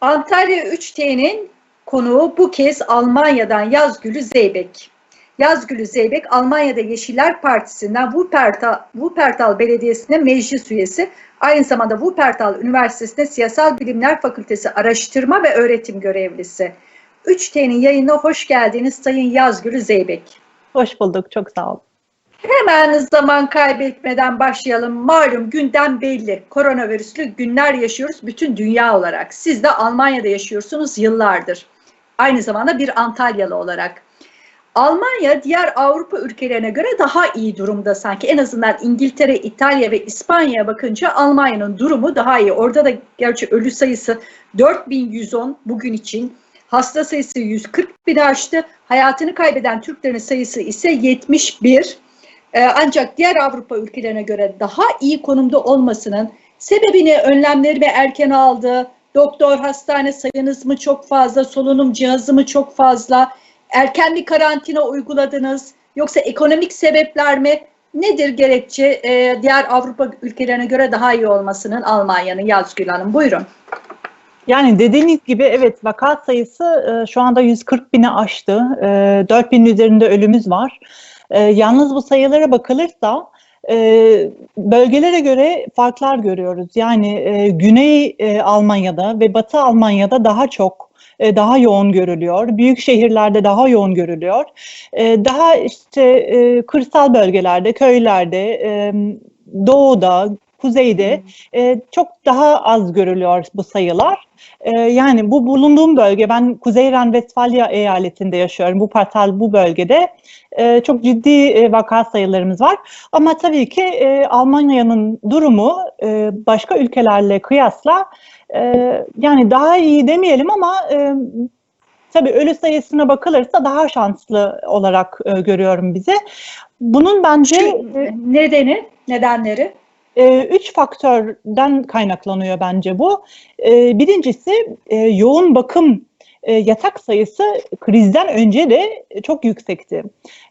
Antalya 3T'nin konuğu bu kez Almanya'dan Yazgülü Zeybek. Yazgülü Zeybek, Almanya'da Yeşiller Partisi'nden Wuppertal, Wuppertal Belediyesi'nde meclis üyesi. Aynı zamanda Wuppertal Üniversitesi'nde Siyasal Bilimler Fakültesi araştırma ve öğretim görevlisi. 3T'nin yayınına hoş geldiniz Sayın Yazgülü Zeybek. Hoş bulduk, çok sağ olun. Hemen zaman kaybetmeden başlayalım. Malum gündem belli. Koronavirüslü günler yaşıyoruz bütün dünya olarak. Siz de Almanya'da yaşıyorsunuz yıllardır. Aynı zamanda bir Antalyalı olarak. Almanya diğer Avrupa ülkelerine göre daha iyi durumda sanki. En azından İngiltere, İtalya ve İspanya'ya bakınca Almanya'nın durumu daha iyi. Orada da gerçi ölü sayısı 4110 bugün için. Hasta sayısı 140 bin aştı. Hayatını kaybeden Türklerin sayısı ise 71. Ee, ancak diğer Avrupa ülkelerine göre daha iyi konumda olmasının sebebini önlemleri ve erken aldı. Doktor, hastane sayınız mı çok fazla, solunum cihazı mı çok fazla, erken bir karantina uyguladınız, yoksa ekonomik sebepler mi? Nedir gerekçe e, diğer Avrupa ülkelerine göre daha iyi olmasının Almanya'nın Yazgül Hanım? Buyurun. Yani dediğiniz gibi evet vaka sayısı e, şu anda 140 bini aştı. E, 4 binin üzerinde ölümümüz var. E, yalnız bu sayılara bakılırsa e, bölgelere göre farklar görüyoruz. Yani e, Güney e, Almanya'da ve Batı Almanya'da daha çok e, daha yoğun görülüyor. Büyük şehirlerde daha yoğun görülüyor. E, daha işte e, kırsal bölgelerde, köylerde, doğuda, kuzeyde e, çok daha az görülüyor bu sayılar. E, yani bu bulunduğum bölge, ben Kuzey Ren-Vestfalya eyaletinde yaşıyorum. Bu partal bu bölgede e, çok ciddi e, vaka sayılarımız var. Ama tabii ki e, Almanya'nın durumu e, başka ülkelerle kıyasla e, yani daha iyi demeyelim ama e, tabii ölü sayısına bakılırsa daha şanslı olarak e, görüyorum bizi. Bunun bence Şu, nedeni, nedenleri? E, üç faktörden kaynaklanıyor bence bu. E, birincisi e, yoğun bakım e, yatak sayısı krizden önce de çok yüksekti.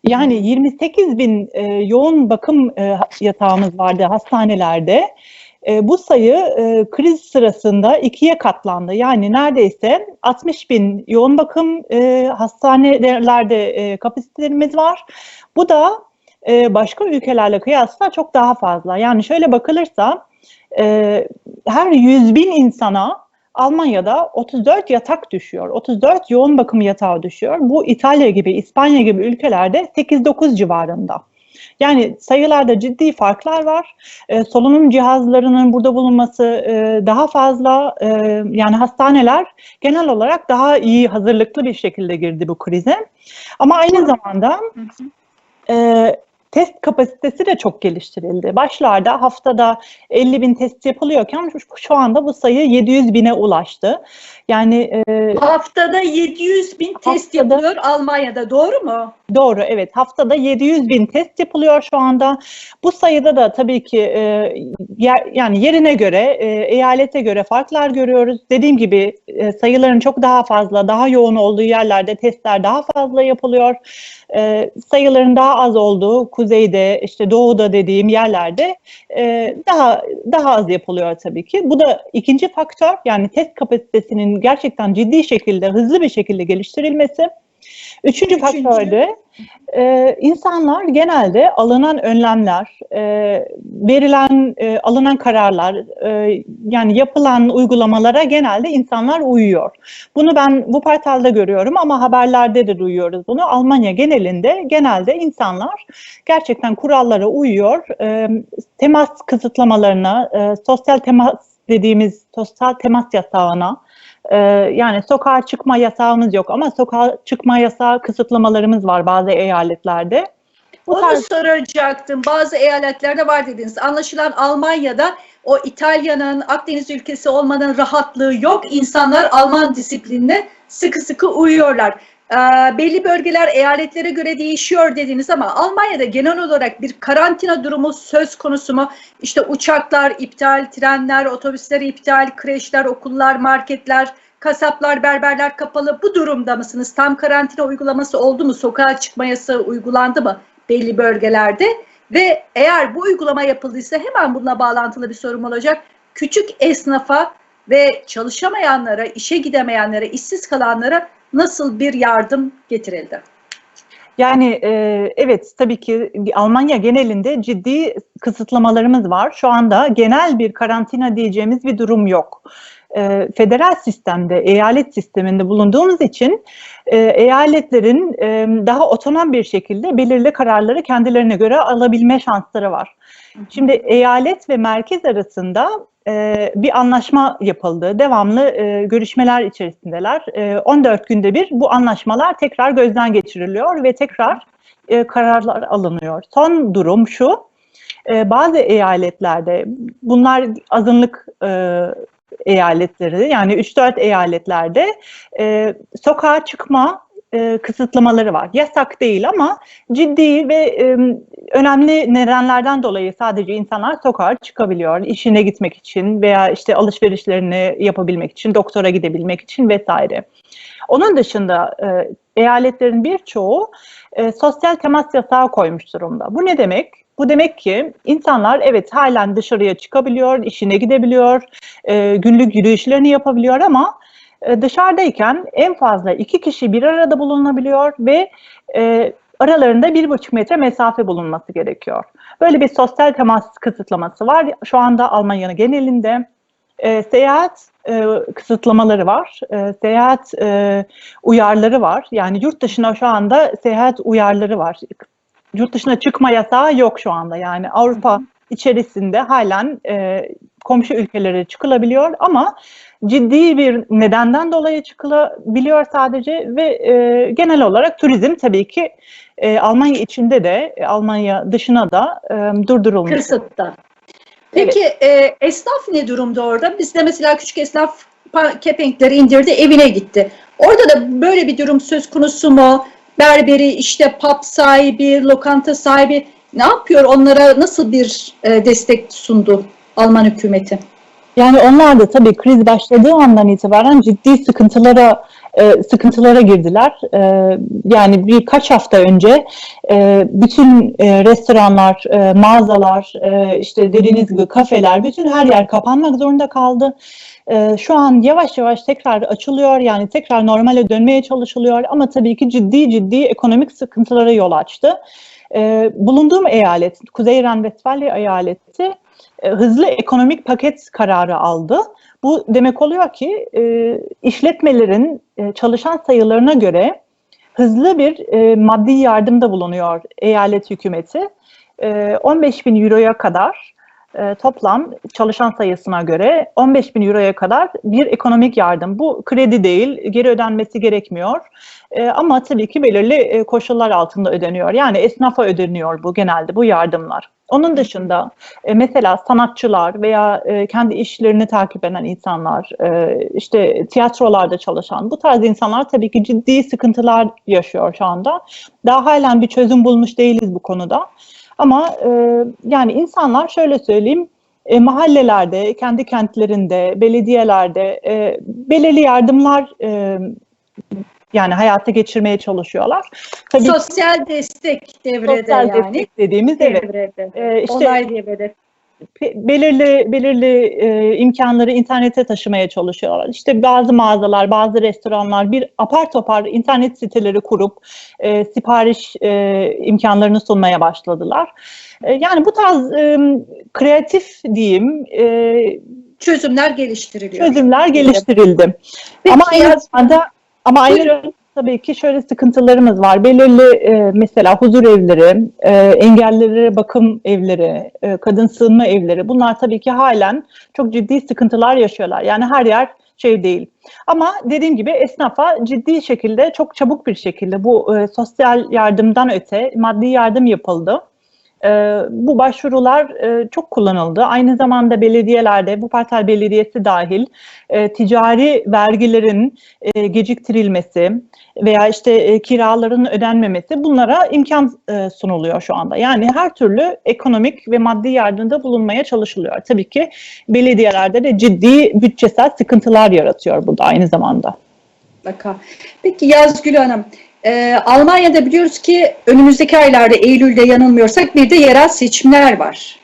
Yani 28 bin e, yoğun bakım yatağımız vardı hastanelerde. Bu sayı kriz sırasında ikiye katlandı. Yani neredeyse 60 bin yoğun bakım hastanelerde kapasitelerimiz var. Bu da e, başka ülkelerle kıyasla çok daha fazla. Yani şöyle bakılırsa e, her 100 bin insana Almanya'da 34 yatak düşüyor. 34 yoğun bakım yatağı düşüyor. Bu İtalya gibi, İspanya gibi ülkelerde 8-9 civarında. Yani sayılarda ciddi farklar var. E, solunum cihazlarının burada bulunması e, daha fazla. E, yani hastaneler genel olarak daha iyi hazırlıklı bir şekilde girdi bu krize. Ama aynı zamanda e, test kapasitesi de çok geliştirildi. Başlarda haftada 50 bin test yapılıyorken şu anda bu sayı 700 bine ulaştı. Yani e, haftada 700 bin test haftada, yapılıyor Almanya'da doğru mu? Doğru evet haftada 700 bin test yapılıyor şu anda. Bu sayıda da tabii ki e, yer, yani yerine göre e, eyalete göre farklar görüyoruz. Dediğim gibi e, sayıların çok daha fazla daha yoğun olduğu yerlerde testler daha fazla yapılıyor. E, sayıların daha az olduğu kuzeyde işte doğuda dediğim yerlerde e, daha daha az yapılıyor tabii ki. Bu da ikinci faktör yani test kapasitesinin gerçekten ciddi şekilde hızlı bir şekilde geliştirilmesi. Üçüncü, Üçüncü. faktör de e, insanlar genelde alınan önlemler, e, verilen, e, alınan kararlar, e, yani yapılan uygulamalara genelde insanlar uyuyor. Bunu ben bu portalda görüyorum ama haberlerde de duyuyoruz bunu. Almanya genelinde genelde insanlar gerçekten kurallara uyuyor. E, temas kısıtlamalarına, e, sosyal temas dediğimiz sosyal temas yasağına, ee, yani sokağa çıkma yasağımız yok ama sokağa çıkma yasağı kısıtlamalarımız var bazı eyaletlerde. Bu Onu tarz... soracaktım. Bazı eyaletlerde var dediniz. Anlaşılan Almanya'da o İtalya'nın Akdeniz ülkesi olmanın rahatlığı yok. İnsanlar Alman disiplinine sıkı sıkı uyuyorlar. Ee, belli bölgeler eyaletlere göre değişiyor dediniz ama Almanya'da genel olarak bir karantina durumu söz konusu mu? İşte uçaklar iptal, trenler, otobüsler iptal, kreşler, okullar, marketler, kasaplar, berberler kapalı. Bu durumda mısınız? Tam karantina uygulaması oldu mu? Sokağa çıkma yasağı uygulandı mı belli bölgelerde? Ve eğer bu uygulama yapıldıysa hemen bununla bağlantılı bir sorum olacak. Küçük esnafa ve çalışamayanlara, işe gidemeyenlere, işsiz kalanlara nasıl bir yardım getirildi? Yani e, evet tabii ki Almanya genelinde ciddi kısıtlamalarımız var. Şu anda genel bir karantina diyeceğimiz bir durum yok. E, federal sistemde, eyalet sisteminde bulunduğumuz için e, eyaletlerin e, daha otonom bir şekilde belirli kararları kendilerine göre alabilme şansları var. Şimdi eyalet ve merkez arasında e, bir anlaşma yapıldı. Devamlı e, görüşmeler içerisindeler. E, 14 günde bir bu anlaşmalar tekrar gözden geçiriliyor ve tekrar e, kararlar alınıyor. Son durum şu, e, bazı eyaletlerde, bunlar azınlık e, eyaletleri yani 3-4 eyaletlerde e, sokağa çıkma e, kısıtlamaları var. Yasak değil ama ciddi ve e, önemli nedenlerden dolayı sadece insanlar sokağa çıkabiliyor. İşine gitmek için veya işte alışverişlerini yapabilmek için, doktora gidebilmek için vesaire. Onun dışında e, eyaletlerin birçoğu e, sosyal temas yasağı koymuş durumda. Bu ne demek? Bu demek ki insanlar evet halen dışarıya çıkabiliyor, işine gidebiliyor, e, günlük yürüyüşlerini yapabiliyor ama dışarıdayken en fazla iki kişi bir arada bulunabiliyor ve e, aralarında bir buçuk metre mesafe bulunması gerekiyor. Böyle bir sosyal temas kısıtlaması var. Şu anda Almanya'nın genelinde e, seyahat e, kısıtlamaları var. E, seyahat e, uyarları var. Yani yurt dışına şu anda seyahat uyarları var. Yurt dışına çıkma yasağı yok şu anda. Yani Avrupa içerisinde halen e, komşu ülkelere çıkılabiliyor ama ciddi bir nedenden dolayı çıkılabiliyor sadece ve e, genel olarak turizm tabii ki e, Almanya içinde de Almanya dışına da e, durdurulmuş. Kısıtta. Peki e, esnaf ne durumda orada? Bizde mesela küçük esnaf kepenkleri indirdi evine gitti. Orada da böyle bir durum söz konusu mu? Berberi, işte pub sahibi, lokanta sahibi ne yapıyor? Onlara nasıl bir e, destek sundu Alman hükümeti? Yani onlar da tabii kriz başladığı andan itibaren ciddi sıkıntılara e, sıkıntılara girdiler. E, yani birkaç hafta önce e, bütün e, restoranlar, mağazalar, işte dediğiniz gibi kafeler, bütün her yer kapanmak zorunda kaldı. Şu an yavaş yavaş tekrar açılıyor yani tekrar normale dönmeye çalışılıyor ama tabii ki ciddi ciddi ekonomik sıkıntılara yol açtı. Bulunduğum eyalet, Kuzey Ren-Westfalia eyaleti e, hızlı ekonomik paket kararı aldı. Bu demek oluyor ki e, işletmelerin e, çalışan sayılarına göre hızlı bir e, maddi yardımda bulunuyor eyalet hükümeti. E, 15 bin euroya kadar toplam çalışan sayısına göre 15 bin euroya kadar bir ekonomik yardım. Bu kredi değil, geri ödenmesi gerekmiyor. Ama tabii ki belirli koşullar altında ödeniyor. Yani esnafa ödeniyor bu genelde bu yardımlar. Onun dışında e, mesela sanatçılar veya e, kendi işlerini takip eden insanlar, e, işte tiyatrolarda çalışan bu tarz insanlar tabii ki ciddi sıkıntılar yaşıyor şu anda. Daha halen bir çözüm bulmuş değiliz bu konuda. Ama e, yani insanlar şöyle söyleyeyim, e, mahallelerde, kendi kentlerinde, belediyelerde e, belirli yardımlar e, yani hayata geçirmeye çalışıyorlar. Tabii ki Sosyal destek devrede sosyal yani. destek dediğimiz evet. Devrede. E, işte Olay devrede. belirli belirli e, imkanları internete taşımaya çalışıyorlar. İşte bazı mağazalar, bazı restoranlar bir apar topar internet siteleri kurup e, sipariş e, imkanlarını sunmaya başladılar. E, yani bu tarz e, kreatif diyeyim e, Çözümler geliştiriliyor. çözümler geliştirildi. Peki ama aynı zamanda ama Buyurun. tabii ki şöyle sıkıntılarımız var. Belirli e, mesela huzur evleri, e, engellilere bakım evleri, e, kadın sığınma evleri bunlar tabii ki halen çok ciddi sıkıntılar yaşıyorlar. Yani her yer şey değil. Ama dediğim gibi esnafa ciddi şekilde çok çabuk bir şekilde bu e, sosyal yardımdan öte maddi yardım yapıldı. E, bu başvurular e, çok kullanıldı. Aynı zamanda belediyelerde, bu Partel Belediyesi dahil e, ticari vergilerin e, geciktirilmesi veya işte e, kiraların ödenmemesi bunlara imkan e, sunuluyor şu anda. Yani her türlü ekonomik ve maddi yardımda bulunmaya çalışılıyor. Tabii ki belediyelerde de ciddi bütçesel sıkıntılar yaratıyor burada aynı zamanda. Mutlaka. Peki Yazgül Hanım, e, Almanya'da biliyoruz ki önümüzdeki aylarda Eylül'de yanılmıyorsak bir de yerel seçimler var.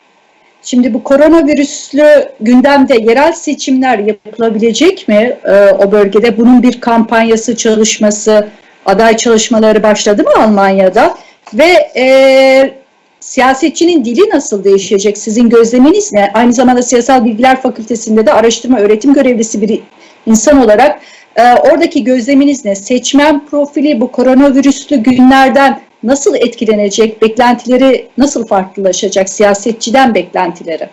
Şimdi bu koronavirüslü gündemde yerel seçimler yapılabilecek mi e, o bölgede? Bunun bir kampanyası, çalışması, aday çalışmaları başladı mı Almanya'da? Ve e, siyasetçinin dili nasıl değişecek? Sizin gözleminiz ne? Aynı zamanda Siyasal Bilgiler Fakültesi'nde de araştırma öğretim görevlisi bir insan olarak e, oradaki gözleminiz ne? Seçmen profili bu koronavirüslü günlerden nasıl etkilenecek? Beklentileri nasıl farklılaşacak? Siyasetçiden beklentileri.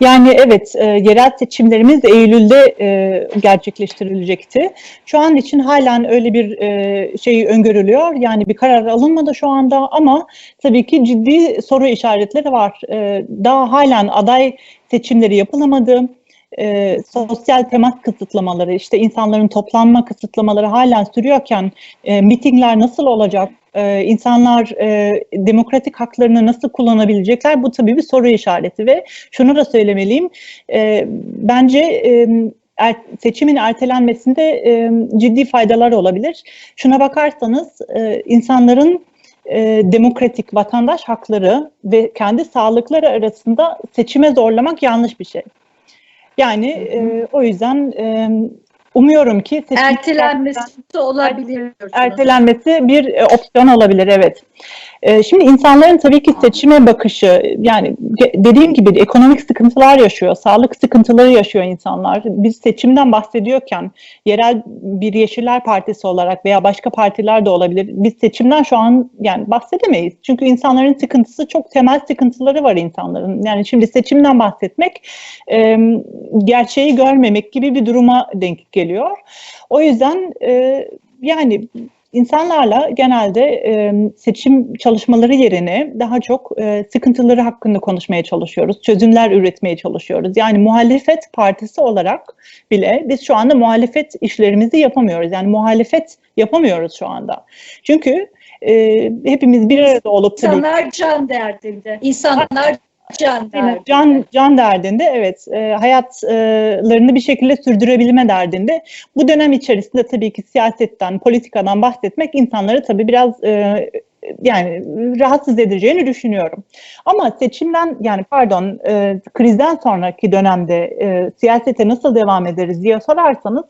Yani evet, e, yerel seçimlerimiz Eylül'de e, gerçekleştirilecekti. Şu an için halen öyle bir e, şey öngörülüyor. Yani bir karar alınmadı şu anda ama tabii ki ciddi soru işaretleri var. E, daha halen aday seçimleri yapılamadı. E, sosyal temas kısıtlamaları, işte insanların toplanma kısıtlamaları halen sürüyorken e, mitingler nasıl olacak? Ee, insanlar e, demokratik haklarını nasıl kullanabilecekler? Bu tabii bir soru işareti ve şunu da söylemeliyim. E, bence e, er, seçimin ertelenmesinde e, ciddi faydalar olabilir. Şuna bakarsanız e, insanların e, demokratik vatandaş hakları ve kendi sağlıkları arasında seçime zorlamak yanlış bir şey. Yani e, o yüzden e, umuyorum ki ertelenmesi olabilir. ertelenmesi bir e, opsiyon olabilir evet. E, şimdi insanların tabii ki seçime bakışı yani de- dediğim gibi ekonomik sıkıntılar yaşıyor, sağlık sıkıntıları yaşıyor insanlar. Biz seçimden bahsediyorken yerel bir Yeşiller Partisi olarak veya başka partiler de olabilir. Biz seçimden şu an yani bahsedemeyiz. Çünkü insanların sıkıntısı çok temel sıkıntıları var insanların. Yani şimdi seçimden bahsetmek gerçeği görmemek gibi bir duruma denk geliyor. O yüzden yani insanlarla genelde e, seçim çalışmaları yerine daha çok e, sıkıntıları hakkında konuşmaya çalışıyoruz, çözümler üretmeye çalışıyoruz. Yani muhalefet partisi olarak bile biz şu anda muhalefet işlerimizi yapamıyoruz. Yani muhalefet yapamıyoruz şu anda. Çünkü e, hepimiz bir arada olup tabii İnsanlar can derdinde. İnsanlar can derdinde. Can, can derdinde evet e, hayatlarını bir şekilde sürdürebilme derdinde. Bu dönem içerisinde tabii ki siyasetten, politikadan bahsetmek insanları tabii biraz e, yani rahatsız edeceğini düşünüyorum. Ama seçimden yani pardon e, krizden sonraki dönemde e, siyasete nasıl devam ederiz diye sorarsanız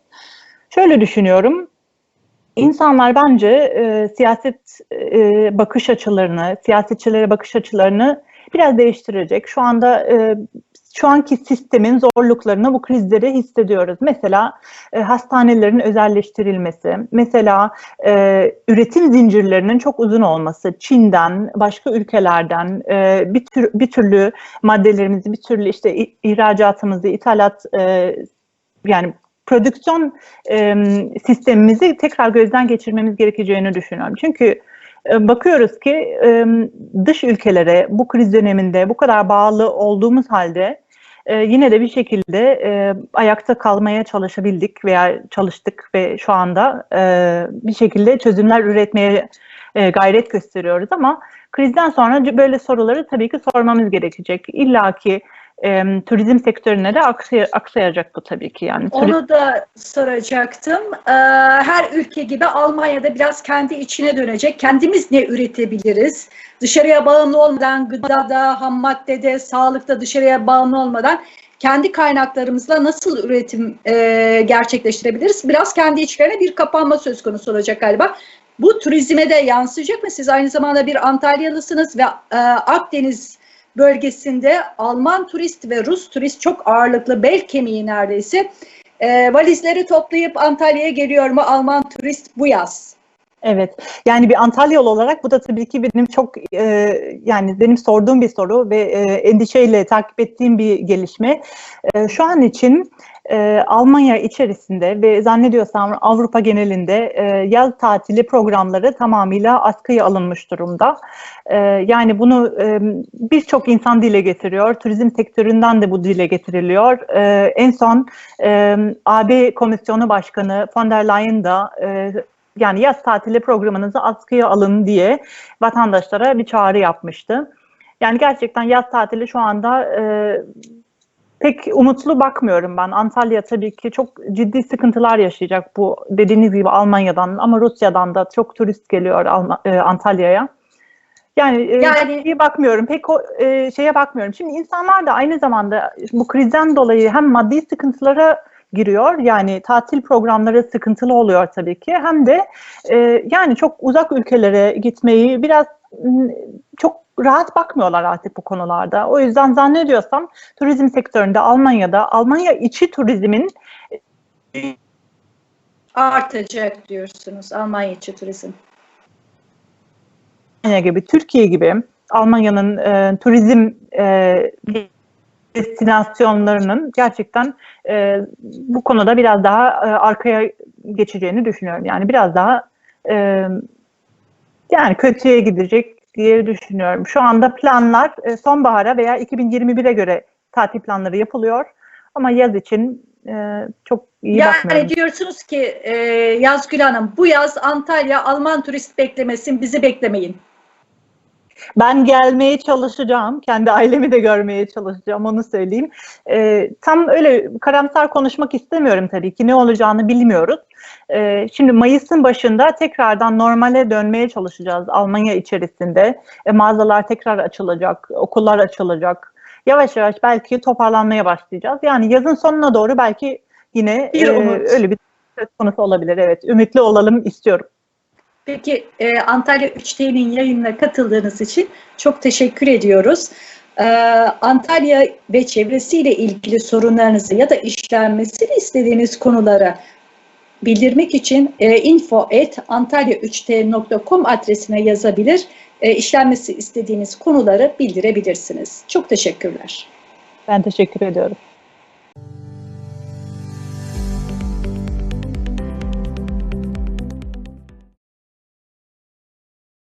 şöyle düşünüyorum. İnsanlar bence e, siyaset e, bakış açılarını, siyasetçilere bakış açılarını biraz değiştirecek. Şu anda e, şu anki sistemin zorluklarını bu krizleri hissediyoruz. Mesela e, hastanelerin özelleştirilmesi, mesela e, üretim zincirlerinin çok uzun olması, Çin'den, başka ülkelerden e, bir tür bir türlü maddelerimizi, bir türlü işte ihracatımızı, ithalat e, yani prodüksiyon e, sistemimizi tekrar gözden geçirmemiz gerekeceğini düşünüyorum. Çünkü bakıyoruz ki dış ülkelere bu kriz döneminde bu kadar bağlı olduğumuz halde e, yine de bir şekilde e, ayakta kalmaya çalışabildik veya çalıştık ve şu anda e, bir şekilde çözümler üretmeye gayret gösteriyoruz ama krizden sonra böyle soruları tabii ki sormamız gerekecek. İlla ki e, turizm sektörüne de aksay- aksayacak bu tabii ki yani. Onu da soracaktım. Ee, Her ülke gibi Almanya'da biraz kendi içine dönecek. Kendimiz ne üretebiliriz? Dışarıya bağımlı olmadan, gıdada, ham maddede, sağlıkta dışarıya bağımlı olmadan kendi kaynaklarımızla nasıl üretim e, gerçekleştirebiliriz? Biraz kendi içlerine bir kapanma söz konusu olacak galiba. Bu turizme de yansıyacak mı? Siz aynı zamanda bir Antalyalısınız ve e, Akdeniz bölgesinde Alman turist ve Rus turist çok ağırlıklı bel kemiği neredeyse. E, valizleri toplayıp Antalya'ya geliyor mu Alman turist bu yaz? Evet, yani bir Antalyalı olarak bu da tabii ki benim çok e, yani benim sorduğum bir soru ve e, endişeyle takip ettiğim bir gelişme. E, şu an için e, Almanya içerisinde ve zannediyorsam Avrupa genelinde e, yaz tatili programları tamamıyla askıya alınmış durumda. E, yani bunu e, birçok insan dile getiriyor. Turizm sektöründen de bu dile getiriliyor. E, en son e, AB Komisyonu Başkanı von der Leyen da e, yani yaz tatili programınızı askıya alın diye vatandaşlara bir çağrı yapmıştı. Yani gerçekten yaz tatili şu anda e, pek umutlu bakmıyorum ben. Antalya tabii ki çok ciddi sıkıntılar yaşayacak bu dediğiniz gibi Almanya'dan ama Rusya'dan da çok turist geliyor e, Antalya'ya. Yani, e, Yani- şeye bakmıyorum, pek o e, şeye bakmıyorum. Şimdi insanlar da aynı zamanda bu krizden dolayı hem maddi sıkıntılara giriyor, yani tatil programları sıkıntılı oluyor tabii ki, hem de e, yani çok uzak ülkelere gitmeyi biraz çok rahat bakmıyorlar artık bu konularda. O yüzden zannediyorsam turizm sektöründe Almanya'da, Almanya içi turizmin Artacak diyorsunuz Almanya içi turizm. Almanya gibi, Türkiye gibi Almanya'nın e, turizm e, destinasyonlarının gerçekten e, bu konuda biraz daha e, arkaya geçeceğini düşünüyorum. Yani biraz daha e, yani kötüye gidecek diye düşünüyorum. Şu anda planlar e, sonbahara veya 2021'e göre tatil planları yapılıyor. Ama yaz için e, çok iyi yani bakmıyorum. diyorsunuz ki e, Yazgül Hanım bu yaz Antalya Alman turist beklemesin bizi beklemeyin. Ben gelmeye çalışacağım. Kendi ailemi de görmeye çalışacağım onu söyleyeyim. Ee, tam öyle karamsar konuşmak istemiyorum tabii ki. Ne olacağını bilmiyoruz. Ee, şimdi Mayıs'ın başında tekrardan normale dönmeye çalışacağız Almanya içerisinde. E, mağazalar tekrar açılacak, okullar açılacak. Yavaş yavaş belki toparlanmaya başlayacağız. Yani yazın sonuna doğru belki yine Bir e, öyle bir söz konusu olabilir. Evet, ümitli olalım istiyorum. Peki e, Antalya 3T'nin yayınına katıldığınız için çok teşekkür ediyoruz. Ee, Antalya ve çevresiyle ilgili sorunlarınızı ya da işlenmesini istediğiniz konulara bildirmek için e, info@antalya3t.com adresine yazabilir, e, işlenmesi istediğiniz konuları bildirebilirsiniz. Çok teşekkürler. Ben teşekkür ediyorum.